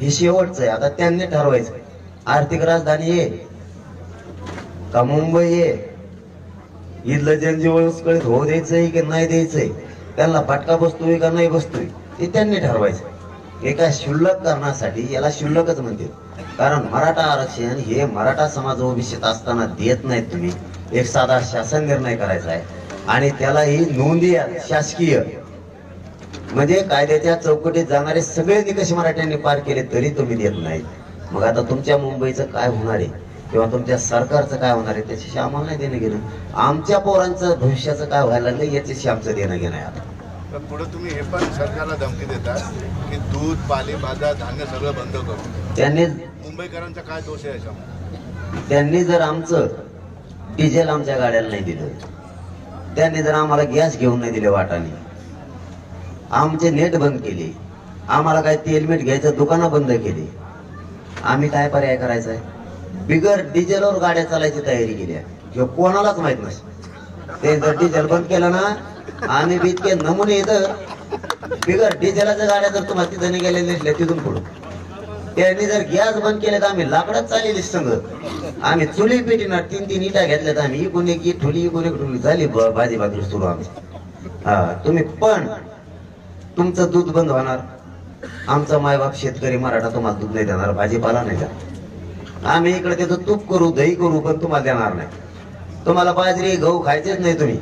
हे शेवटचं आहे. आता त्यांनी ठरवायचं. आर्थिक राजधानी ये. का मुंबई ये? इथलं जनजीवन उस्कळीत होऊ द्यायचंय की नाही द्यायचंय? त्यांना फटका बसतोय का नाही बसतोय? ते त्यांनी ठरवायचं. एका शुल्लक कारणासाठी याला शुल्लकच म्हणते कारण मराठा आरक्षण हे मराठा समाज ओबीसीत असताना देत नाहीत तुम्ही. एक साधा शासन निर्णय करायचा आहे. आणि त्याला ही नोंदी शासकीय. म्हणजे कायद्याच्या चौकटीत जाणारे सगळे निकष मराठ्यांनी पार केले तरी तुम्ही देत नाही. मग आता तुमच्या मुंबईचं काय होणार आहे? किंवा तुमच्या सरकारचं काय होणार आहे? त्याच्याशी आम्हाला नाही देणं घेणं. आमच्या पोरांचं भविष्याचं काय व्हायला लागलं याच्याशी आमचं देणं घेणं आहे आता. तर पुढे तुम्ही हे पण सरकारला धमकी देतात की दूध पालेभाज्या धान्य सगळं बंद करू त्यांनी मुंबईकरांचा काय दोष आहे याच्यामध्ये त्यांनी जर आमचं डिझेल आमच्या गाड्याला नाही दिलं त्यांनी जर आम्हाला गॅस घेऊन नाही दिले वाटाने आमचे नेट बंद केले. आम्हाला काय तेलमेट घ्यायचं दुकानं बंद केली. आम्ही काय पर्याय करायचा आहे? बिगर डिझेलवर गाड्या चालायची तयारी केली आहे. किंवा कोणालाच माहीत नसते. ते जर डिझेल बंद केलं ना आम्ही बी इतके नमुने येतं बिगर डिझेलाच्या गाड्या जर तुम्हाला तिथं नाही नसल्या दिसल्या तिथून पुढे. त्यांनी जर गॅस बंद केले तर आम्ही लाकडात चाललेली संघ. आम्ही चुली पेटीणार तीन तीन इटा घेतल्यात आम्ही. इकून एक ठुली इकून एक ठुली झाली भाजी भाकरी सुरू आमची. हा तुम्ही पण तुमचं दूध बंद होणार. आमचा मायबाप शेतकरी मराठा तुम्हाला दूध नाही देणार भाजीपाला नाही देणार. आम्ही इकडे त्याचं तूप करू दही करू पण तुम्हाला देणार नाही. तुम्हाला बाजरी गहू खायचेच नाही तुम्ही.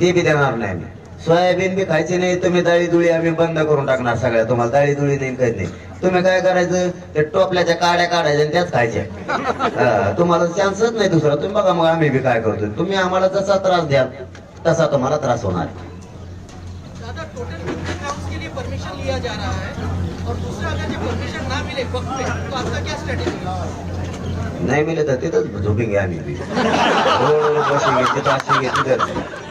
ते बी देणार नाही आम्ही. सोयाबीन बी खायचे नाही तुम्ही डाळी दुळी आम्ही बंद करून टाकणार सगळ्या. तुम्हाला डाळी दुळी नाही काही नाही तुम्ही काय करायचं? ते टोपल्याच्या काड्या काढायच्या आणि त्याच खायच्या. तुम्हाला चान्सच नाही दुसरा. तुम्ही बघा मग आम्ही बी काय करतो तुम्ही आम्हाला जसा त्रास द्याल तसा तुम्हाला त्रास होणार. दादा टोटल कितने काउंट्स के लिए परमिशन लिया जा रहा है और दूसरा अगर ये परमिशन ना मिले वक्त पे तो आपका क्या स्ट्रेटेजी नाही मिले तो तिथंच तो आम्ही तो रोड तो तो तो तिथं